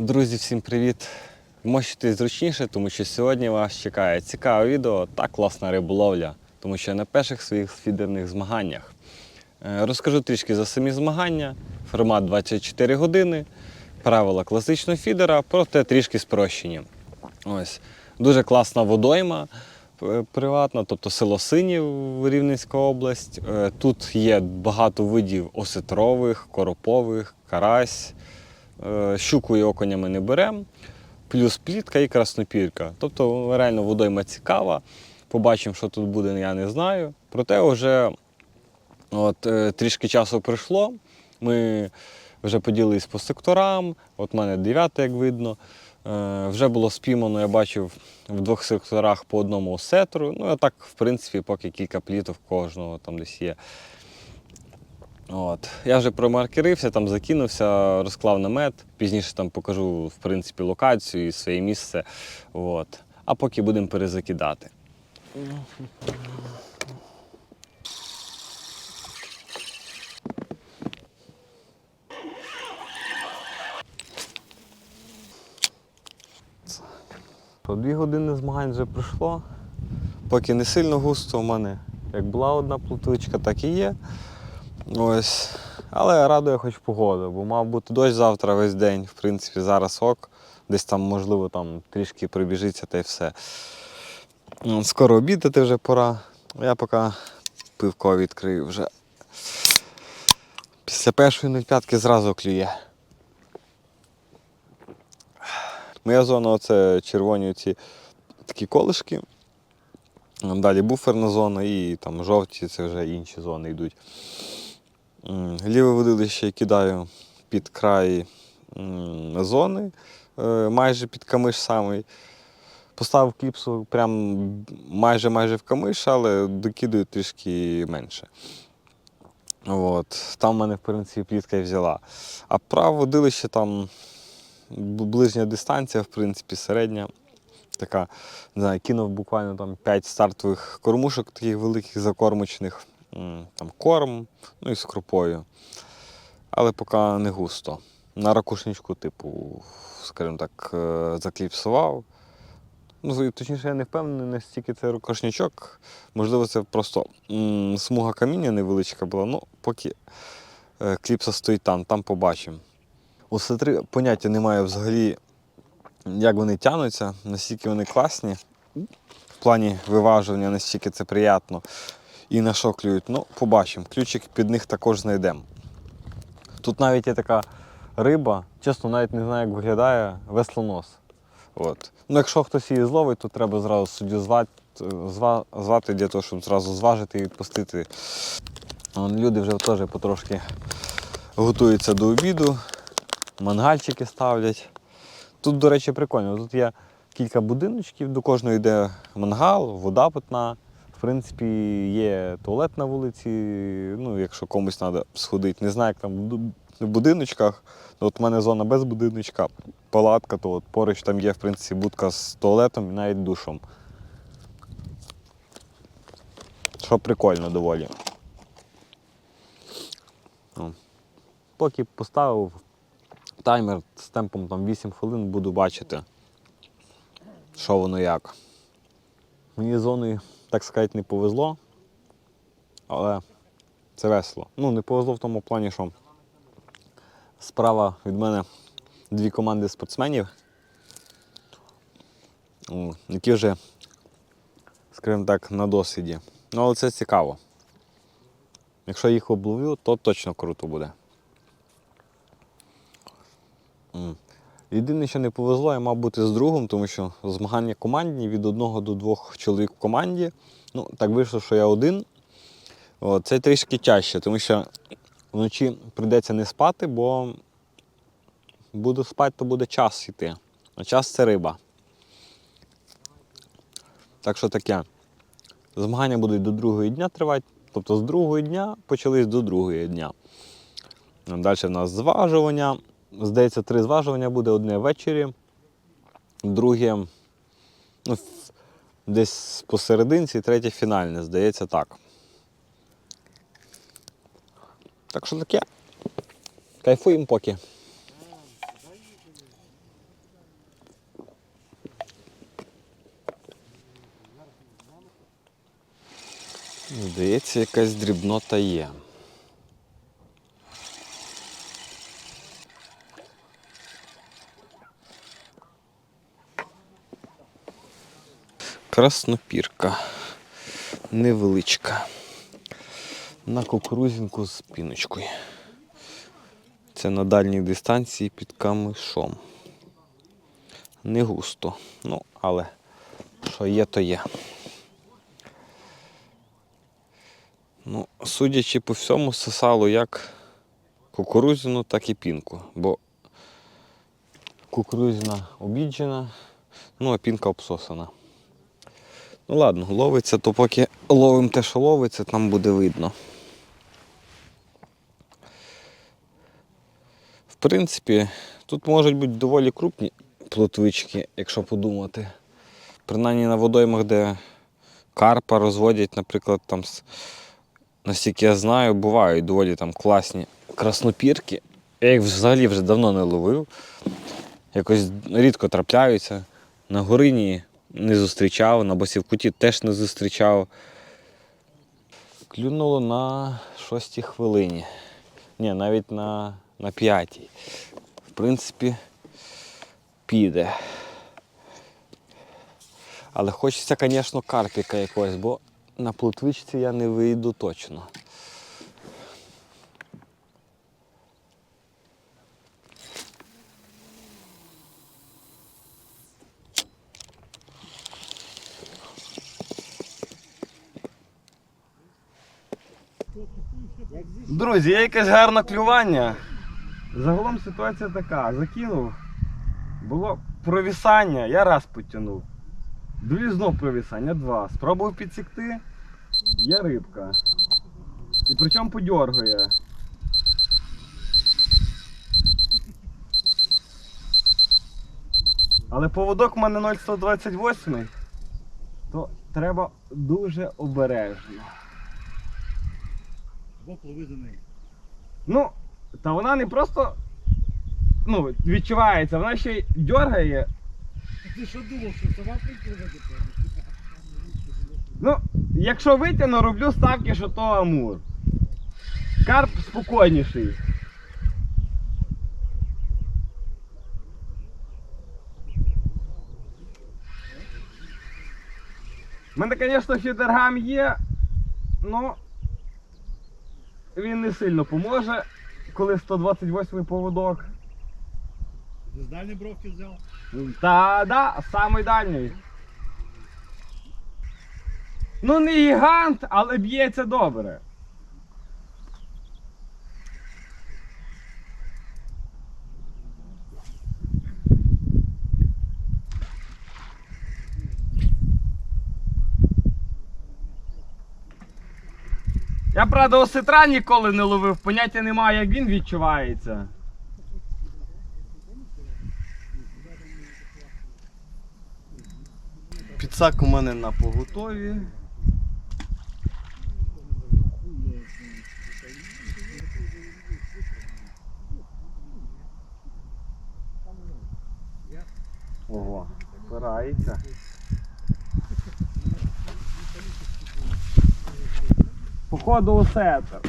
Друзі, всім привіт! Мощитесь зручніше, тому що сьогодні вас чекає цікаве відео та класна риболовля, тому що я на перших своїх фідерних змаганнях. Е, Розкажу трішки за самі змагання, формат 24 години, правила класичного фідера, проте трішки спрощені. Ось. Дуже класна водойма е, приватна, тобто село Синів, Рівненська область. Е, Тут є багато видів осетрових, коропових, карась. Е, Щуку і окуня ми не беремо, плюс плітка і краснопірка. Тобто реально водойма цікава. Побачимо, що тут буде, я не знаю. Проте вже от, е, трішки часу пройшло. Ми вже поділились по секторам. От в мене дев'яте, як видно. Е, Вже було спіймано, я бачив в двох секторах по одному осетру. Ну, а так, в принципі, поки кілька пліток кожного там десь є. От. Я вже промаркерився, там закинувся, розклав намет. Пізніше там покажу в принципі, локацію і своє місце. От. А поки будемо перезакидати. Дві години змагань вже пройшло. Поки не сильно густо, у мене як була одна плотвичка, так і є. Ось. Але радує хоч погода, бо мав бути дощ завтра весь день. В принципі, зараз ок. Десь там, можливо, там трішки прибіжиться та й все. Ну, Скоро обідати вже пора. Я поки пивко відкрию вже. Після першої 0,5 зразу клює. Моя зона це червоні ці такі колишки. Далі буферна зона і там жовті це вже інші зони йдуть. Ліве водилище кидаю під край зони, е, майже під камиш самий. Поставив кліпсу прям майже майже в камиш, але докидаю трішки менше. От. Там в мене, в принципі, плітка і взяла. А праве водилище там ближня дистанція, в принципі, середня. Така, не знаю, кинув буквально там 5 стартових кормушок, таких великих закормочних, там корм, ну і з крупою. Але поки не густо. На ракушничку, типу, скажімо так, е, закліпсував. Ну, точніше, я не впевнений, настільки це рукошничок. Можливо, це просто смуга каміння невеличка була, ну, поки е, кліпса стоїть там, там побачимо. У сетри поняття немає взагалі, як вони тягнуться, настільки вони класні. В плані виважування, настільки це приємно. І на що клюють. Ну, побачимо. Ключик під них також знайдемо. Тут навіть є така риба, чесно, навіть не знаю, як виглядає веслонос. От. Ну, якщо хтось її зловить, то треба зразу суддю звати, зва, звати для того, щоб зразу зважити і відпустити. Люди вже теж потрошки готуються до обіду, мангальчики ставлять. Тут, до речі, прикольно. Тут є кілька будиночків, до кожного йде мангал, вода питна. В принципі, є туалет на вулиці, ну, якщо комусь треба сходити. Не знаю, як там в будиночках. Ну, От в мене зона без будиночка, палатка, то от поруч там є, в принципі, будка з туалетом і навіть душом. Що прикольно доволі. Поки поставив таймер з темпом там 8 хвилин, буду бачити, що воно як. Мені з зоною, так сказати, не повезло, але це весело. Ну, не повезло в тому плані, що справа від мене дві команди спортсменів, які вже, скажімо так, на досвіді. Ну, але це цікаво. Якщо їх обловлю, то точно круто буде. Єдине, що не повезло, я мав бути з другом, тому що змагання командні від одного до двох чоловік в команді. Ну, так вийшло, що я один. О, це трішки тяжче, тому що вночі прийдеться не спати, бо буду спати, то буде час йти. А час це риба. Так що таке. Змагання будуть до другого дня тривати. Тобто з другого дня почались до другого дня. Далі в нас зважування. Здається, три зважування буде одне ввечері, друге ну, десь посерединці, третє фінальне, здається так. Так що таке? Кайфуємо поки. Здається, якась дрібнота є. Краснопірка. Невеличка. На кукурузінку з піночкою. Це на дальній дистанції під камишом. Не густо. Ну, але що є, то є. Ну, судячи по всьому, сосало як кукурузину, так і пінку. Бо кукурузина обіджена, ну а пінка обсосана. Ну ладно, ловиться, то поки ловимо те, що ловиться, там буде видно. В принципі, тут можуть бути доволі крупні плотвички, якщо подумати. Принаймні на водоймах, де карпа розводять, наприклад, там, наскільки я знаю, бувають доволі там класні краснопірки. Я їх взагалі вже давно не ловив. Якось рідко трапляються. На горині не зустрічав, на Басівкуті теж не зустрічав. Клюнуло на шостій хвилині. Ні, навіть на, на п'ятій. В принципі, піде. Але хочеться, звісно, карпіка якогось, бо на плотвичці я не вийду точно. Друзі, є якесь гарне клювання. Загалом ситуація така. Закинув. Було провісання, я раз потягнув. Дві знов провісання, два. Спробував підсікти, є рибка. І причому подьоргує. Але поводок в мене 0,128, то треба дуже обережно. Пливи за нею. Ну, та вона не просто ну, відчувається, вона ще й дьоргає. Ти що думав, що сама до тебе? Ну, якщо витягну, роблю ставки, що то амур. Карп спокійніший. У мене, звісно, фідергам є, але він не сильно поможе, коли 128 поводок. З дальньої бровки взяв? Та да, самий дальній. Ну не гігант, але б'ється добре. Правда, осетра ніколи не ловив, поняття немає, як він відчувається. Підсак у мене на поготові. Ого, впирається. Походу у сетер.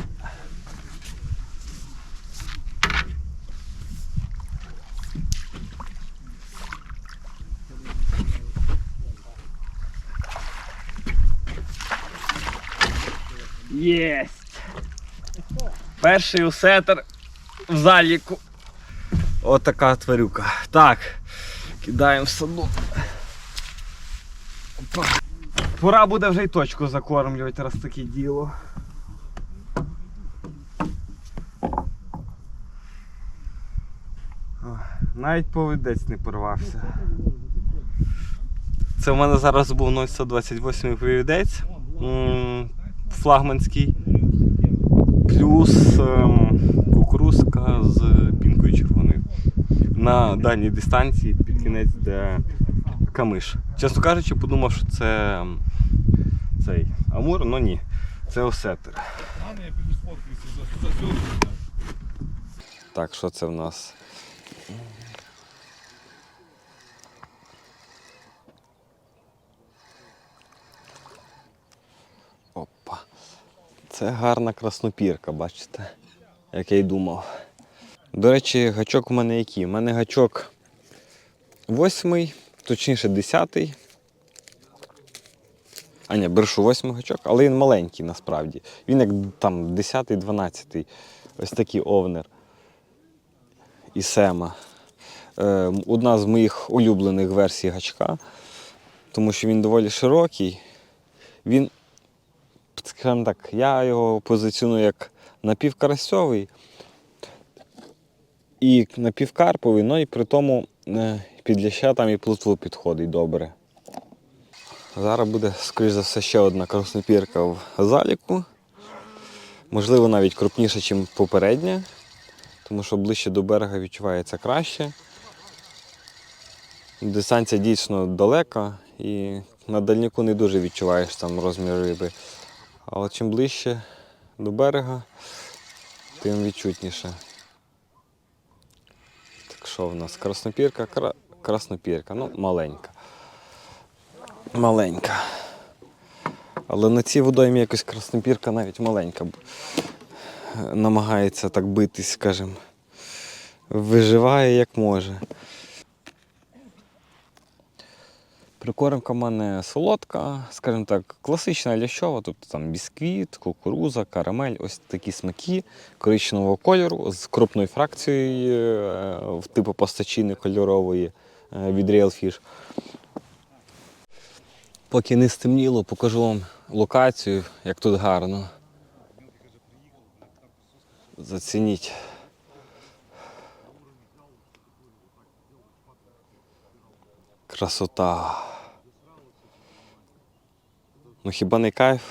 Єсть! Перший усетер в заліку. От така тварюка. Так, кидаємо в саду. Пора буде вже й точку закормлювати, раз таке діло. О, Навіть повідець не порвався. Це в мене зараз був 0,128 повідець. Флагманський. Плюс ем, кукурузка з пінкою червоною. На дальній дистанції під кінець, де камиш. Чесно кажучи, подумав, що це ем, цей амур, але ні. Це осетер. Так, що це в нас? Це гарна краснопірка, бачите, як я й думав. До речі, гачок у мене який? У мене гачок восьмий, точніше десятий. А ні, брешу восьмий гачок, але він маленький насправді. Він як там 10-12. Ось такий овнер. І сема. Е, одна з моїх улюблених версій гачка, тому що він доволі широкий. Він, скажімо так, я його позиціоную як напівкарасьовий і напівкарповий, ну і при тому е, під ляща там і плотву підходить добре. Зараз буде, скоріш за все, ще одна краснопірка в заліку. Можливо, навіть крупніша, ніж попередня, тому що ближче до берега відчувається краще. Дистанція дійсно далека і на дальніку не дуже відчуваєш там розмір риби. Але чим ближче до берега, тим відчутніше. Так що в нас краснопірка? Кра... Краснопірка, ну маленька. Маленька. Але на цій водоймі якось краснопірка навіть маленька. Намагається так битись, скажімо. Виживає як може. Прикормка в мене солодка, скажімо так, класична лящова, тобто там бісквіт, кукуруза, карамель, ось такі смаки коричневого кольору з крупною фракцією е, типу постачини кольорової е, від Real. Поки не стемніло, покажу вам локацію, як тут гарно. Зацініть. Красота. Ну хіба не кайф?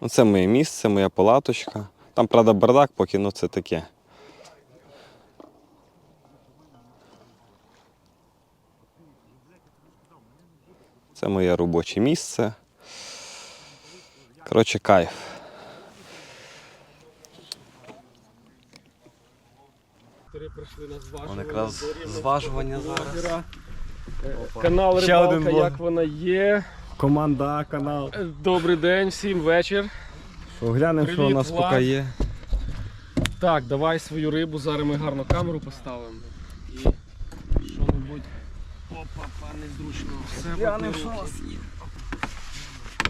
Ну, це моє місце, моя палаточка. Там, правда, бардак, поки ну це таке. Це моє робоче місце. Коротше, кайф. Прийшли на зважування. Вон якраз зважування зараз. Е, Канал Ще один Рибалка, блог. як вона є. Команда, канал. Е, Добрий день, всім вечір. Глянемо, що у нас Привіт, поки є. Так, давай свою рибу, зараз ми гарно камеру поставимо. І що-небудь. Опа, па, незручно. Все Глянемо, що у нас є.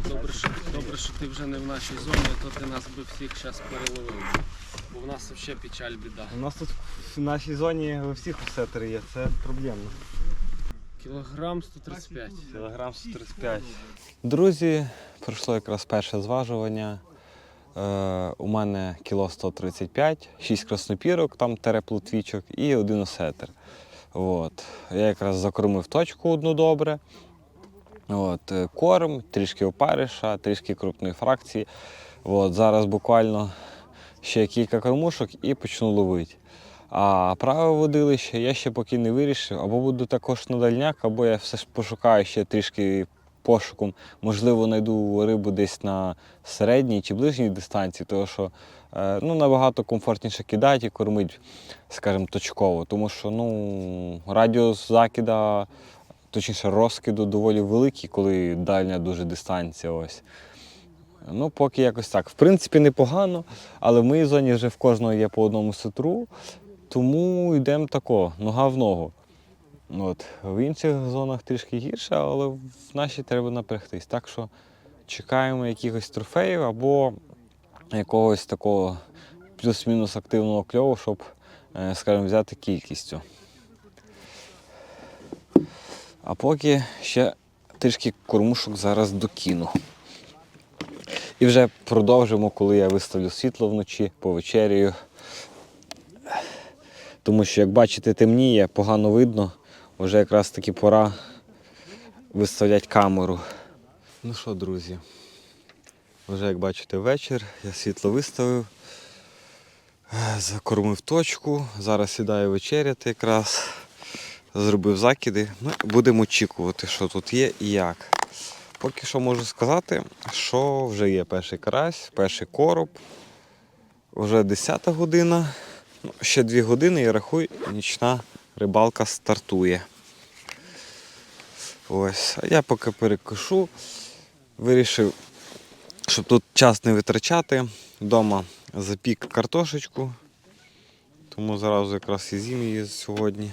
Добре що, добре, що ти вже не в нашій зоні, а то ти нас би всіх зараз переловив. Бо в нас взагалі печаль біда. У нас тут в нашій зоні у всіх сетери є, це проблемно. Кілограм 135. Кілограм 135. Друзі, пройшло якраз перше зважування. Е, у мене кіло 135, 6 краснопірок, там тереплотвічок і один осетер. От. Я якраз закормив точку одну добре. От, корм, трішки опариша, трішки крупної фракції. От, зараз буквально ще кілька кормушок і почну ловити. А праве водилище я ще поки не вирішив, або буду також на дальняк, або я все ж пошукаю ще трішки пошуком. Можливо, знайду рибу десь на середній чи ближній дистанції, тому що е, ну, набагато комфортніше кидати і кормити, скажімо, точково. Тому що ну, радіус закида, точніше розкиду доволі великий, коли дальня дуже дистанція. Ось. Ну, поки якось так. В принципі, непогано, але в моїй зоні вже в кожного є по одному сетру, тому йдемо тако, нога в ногу. От. В інших зонах трішки гірше, але в нашій треба напрягтись. Так що чекаємо якихось трофеїв або якогось такого плюс-мінус активного кльову, щоб, е, скажімо, взяти кількістю. А поки ще трішки кормушок зараз докину. І вже продовжимо, коли я виставлю світло вночі, повечерюю. Тому що, як бачите, темніє, погано видно. Вже якраз таки пора виставляти камеру. Ну що, друзі, вже як бачите вечір, я світло виставив, закормив точку, зараз сідаю вечеряти якраз, зробив закиди. Ну, будемо очікувати, що тут є і як. Поки що можу сказати, що вже є перший карась, перший короб. Вже 10 година. Ну, ще 2 години і рахуй, нічна рибалка стартує. Ось. А я поки перекушу, вирішив Щоб тут час не витрачати, вдома запік картошечку. Тому зразу якраз і з'їм її сьогодні.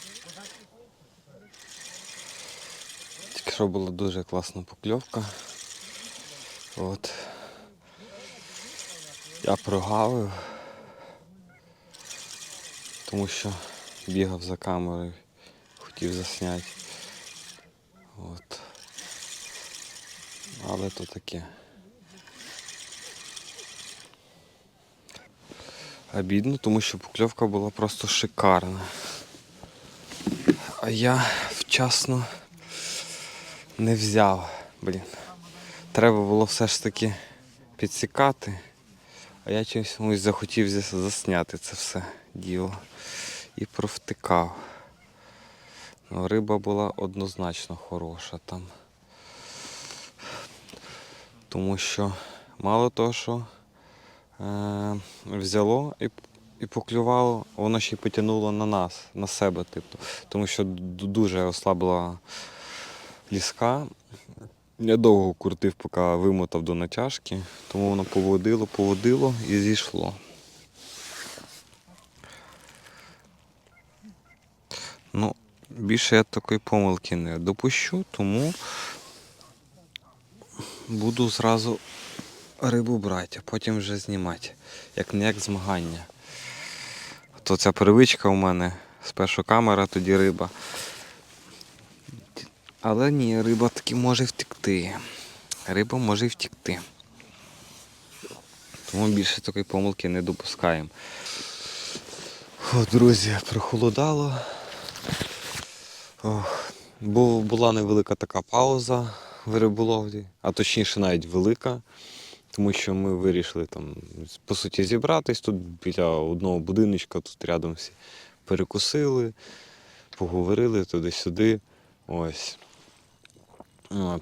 Тільки що була дуже класна покльовка. От. Я прогавив, тому що бігав за камерою, хотів засняти. От. Але то таке. Обідно, тому що покльовка була просто шикарна. А я вчасно не взяв. Блін. Треба було все ж таки підсікати. А я чомусь захотів засняти це все діло. І провтикав. Ну, риба була однозначно хороша там. Тому що мало того, що е, взяло і, і поклювало, воно ще й потягнуло на нас, на себе, типу. Тому що дуже ослабла ліска. Я довго крутив, поки вимотав до натяжки, тому воно поводило, поводило і зійшло. Ну, більше я такої помилки не допущу, тому буду зразу рибу брати, а потім вже знімати, як не як змагання. То ця привичка у мене спершу камера, тоді риба. Але ні, риба таки може втекти. Риба може втекти. Тому більше такої помилки не допускаємо. О, друзі, прохолодало. Ох, бу- була невелика така пауза в риболовлі, а точніше навіть велика, тому що ми вирішили там, по суті, зібратись тут біля одного будиночка, тут рядом всі перекусили, поговорили туди-сюди. Ось.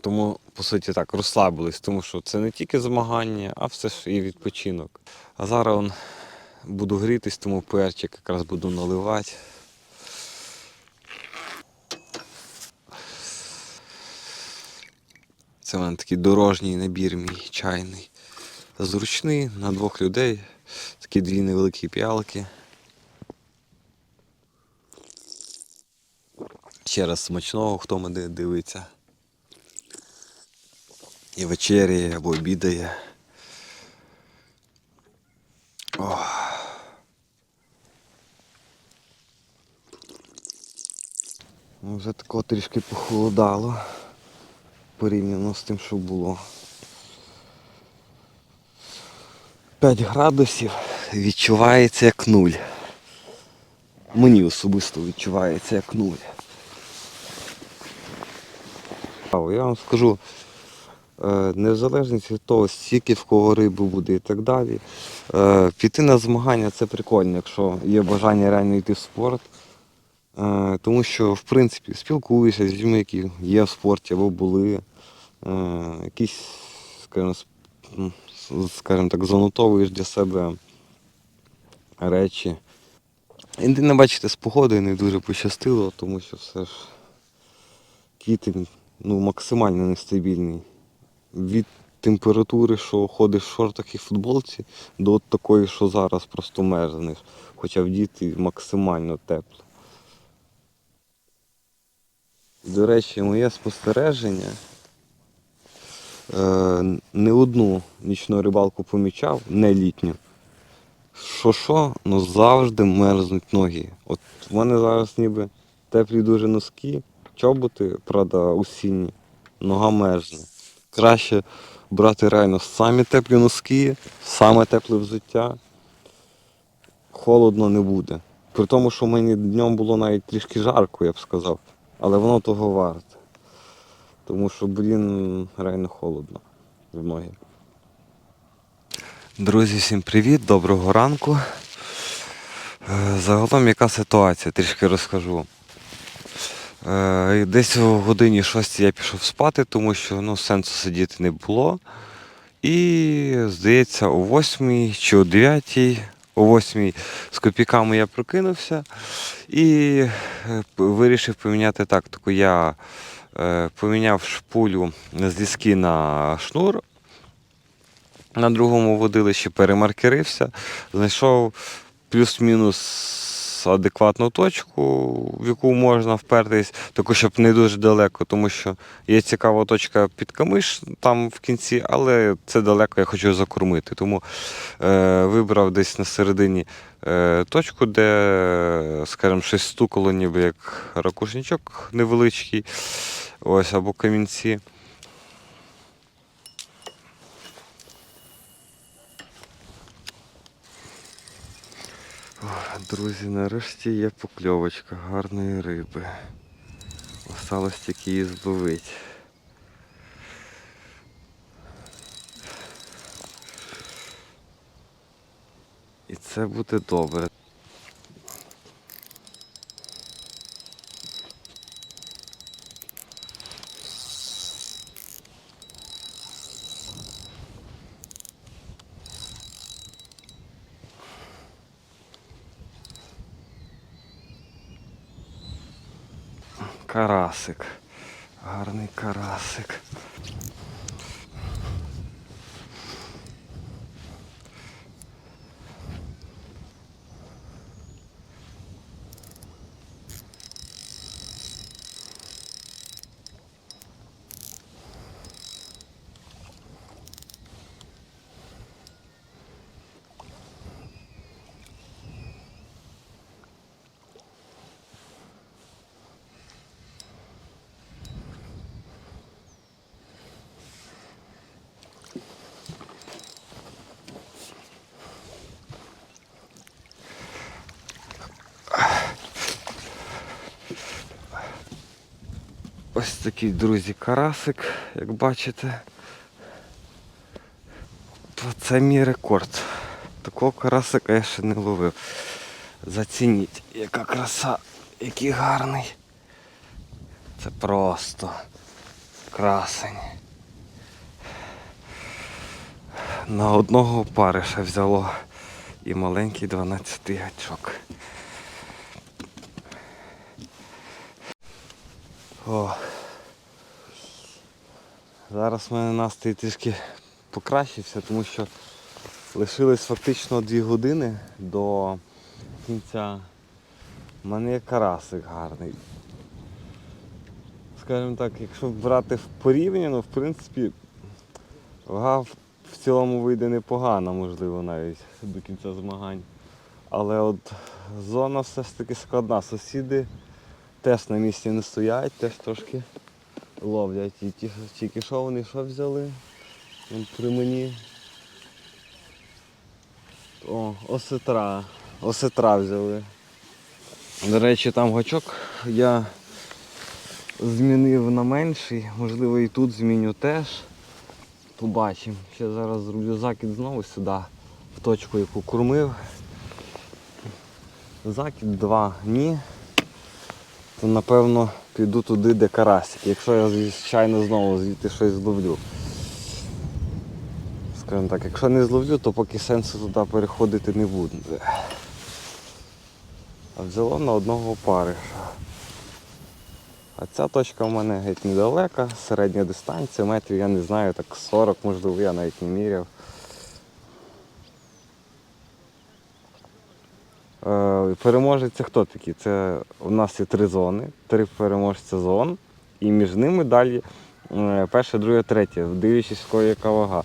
Тому, по суті, так, розслабились, тому що це не тільки змагання, а все ж і відпочинок. А зараз он, буду грітись, тому перчик якраз буду наливати. Це в мене такий дорожній набір мій чайний. Зручний на двох людей. Такі дві невеликі піалки. Ще раз смачного, хто мене дивиться. І вечеряє або обідає. Ох. Вже тако трішки похолодало порівняно з тим, що було. 5 градусів відчувається як нуль. Мені особисто відчувається як нуль. Я вам скажу, е, незалежність від того, скільки в кого риби буде і так далі. е, Піти на змагання це прикольно, якщо є бажання реально йти в спорт. Е, Тому що, в принципі, спілкуюся з людьми, які є в спорті або були. Е, Якісь, скажімо, скажімо так, занотовуєш для себе речі. Не бачите, з погодою не дуже пощастило, тому що все ж квітень ну, максимально нестабільний. Від температури, що ходиш в шортах і футболці, до такої, що зараз просто мерзнеш. Хоча в діти максимально тепло. До речі, моє спостереження. Е, не одну нічну рибалку помічав, не літню. Що що, ну завжди мерзнуть ноги. От в мене зараз ніби теплі дуже носки, чоботи, правда, осінні, нога мерзне. Краще брати реально самі теплі носки, саме тепле взуття. Холодно не буде. При тому, що мені днем було навіть трішки жарко, я б сказав. Але воно того варте. тому що, блін, реально холодно в ноги. Друзі, всім привіт, доброго ранку. Е, Загалом яка ситуація, трішки розкажу. Е, Десь о годині 6 я пішов спати, тому що ну, сенсу сидіти не було. І, здається, о 8 чи о 9, о восьмій з копійками я прокинувся і е, вирішив поміняти тактику. Я е, поміняв шпулю з ліски на шнур. На другому водилищі перемаркерився, знайшов плюс-мінус адекватну точку, в яку можна впертись, таку, щоб не дуже далеко, тому що є цікава точка під камиш там в кінці, але це далеко я хочу закормити. Тому е, вибрав десь на середині е, точку, де, скажімо, щось стукало, ніби як ракушничок невеличкий, ось або камінці. Друзі, нарешті є покльовочка гарної риби. Осталось тільки її збивити. І це буде добре. Карасик. Гарний карасик. Ось такий, друзі, карасик, як бачите. Це мій рекорд. Такого карасика я ще не ловив. Зацініть, яка краса, який гарний. Це просто красень. На одного опариша взяло і маленький 12 гачок. О. Зараз в мене настрій трішки покращився, тому що лишилось фактично 2 години до кінця. У мене є карасик гарний. Скажімо так, якщо брати в порівняно, в принципі, вага в цілому вийде непогано, можливо, навіть до кінця змагань. Але от зона все ж таки складна. Сусіди теж на місці не стоять, теж трошки ловлять. І ті, тільки що вони що взяли? При мені. О, осетра. Осетра взяли. До речі, там гачок я змінив на менший, можливо і тут зміню теж. Побачимо. Ще зараз зроблю закид знову сюди, в точку, яку кормив. Закид два ні. То напевно піду туди, де карасик. Якщо я, звичайно, знову звідти щось зловлю. Скажімо так, якщо не зловлю, то поки сенсу туди переходити не буде. А взяло на одного опариша. А ця точка в мене геть недалека, середня дистанція, метрів, я не знаю, так 40, можливо, я навіть не міряв. Переможець це хто такі? Це у нас є три зони, три переможця зон, і між ними далі е, перше, друге, третє, дивлячись, яка вага.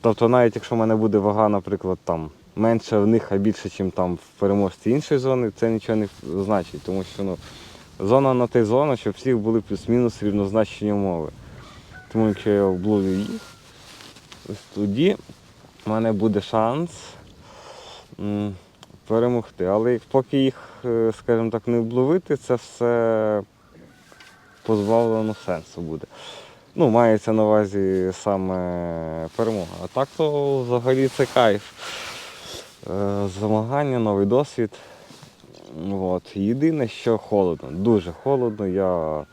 Тобто навіть якщо в мене буде вага, наприклад, там менше в них, а більше, ніж там в переможці іншої зони, це нічого не значить, тому що ну, зона на те зона, щоб всіх були плюс-мінус рівнозначні умови. Тому якщо я обловлю їх, ось тоді в мене буде шанс перемогти. Але поки їх, е, скажімо так, не обловити, це все позбавлено сенсу буде. Ну, мається на увазі саме перемога. А так то взагалі це кайф. Е, Змагання, новий досвід. От. Єдине, що холодно, дуже холодно. Я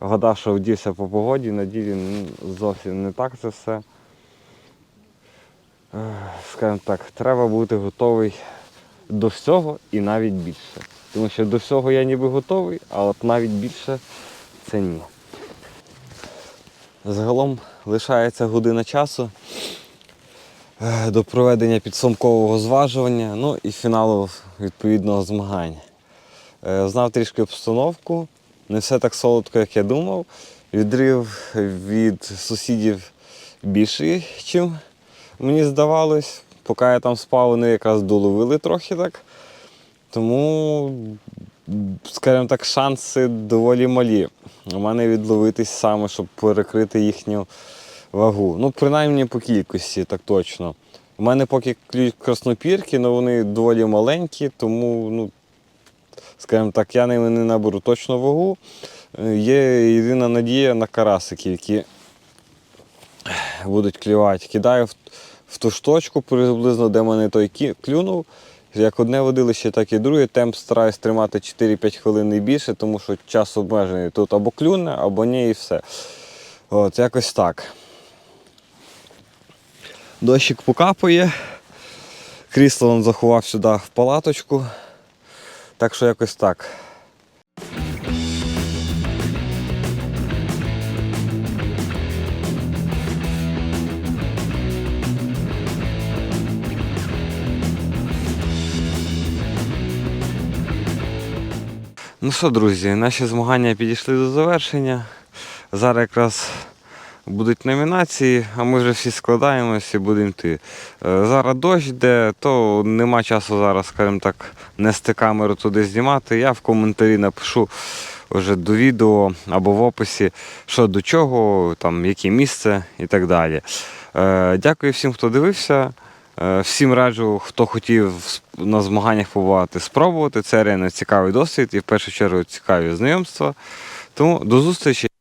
гадав, що вдівся по погоді, на ділі ну, зовсім не так це все. Е, Скажімо так, треба бути готовий до всього і навіть більше. Тому що до всього я ніби готовий, а от навіть більше це ні. Загалом лишається година часу е, до проведення підсумкового зважування, ну і фіналу відповідного змагання. Е, Знав трішки обстановку, не все так солодко, як я думав. Відрив від сусідів більший, чим мені здавалось. Поки я там спав, вони якраз доловили трохи так. Тому, скажімо так, шанси доволі малі. У мене відловитись саме, щоб перекрити їхню вагу. Ну, принаймні по кількості, так точно. У мене поки краснопірки, але вони доволі маленькі, тому, ну, скажімо так, я ними не наберу точно вагу. Є єдина надія на карасиків, які будуть клювати. Кидаю в, ту ж точку приблизно, де мене той клюнув. Як одне водилище, так і друге. Темп стараюсь тримати 4-5 хвилин не більше, тому що час обмежений. Тут або клюне, або ні, і все. От, якось так. Дощик покапує. Крісло він заховав сюди в палаточку. Так що якось так. Ну що, друзі, наші змагання підійшли до завершення. Зараз якраз будуть номінації, а ми вже всі складаємося і будемо йти. Е, Зараз дощ йде, то нема часу зараз, скажімо так, нести камеру туди знімати. Я в коментарі напишу вже до відео або в описі, що до чого, там, яке місце і так далі. Е, Дякую всім, хто дивився. Е, Всім раджу, хто хотів на змаганнях побувати, спробувати. Це реально цікавий досвід і в першу чергу цікаві знайомства. Тому до зустрічі.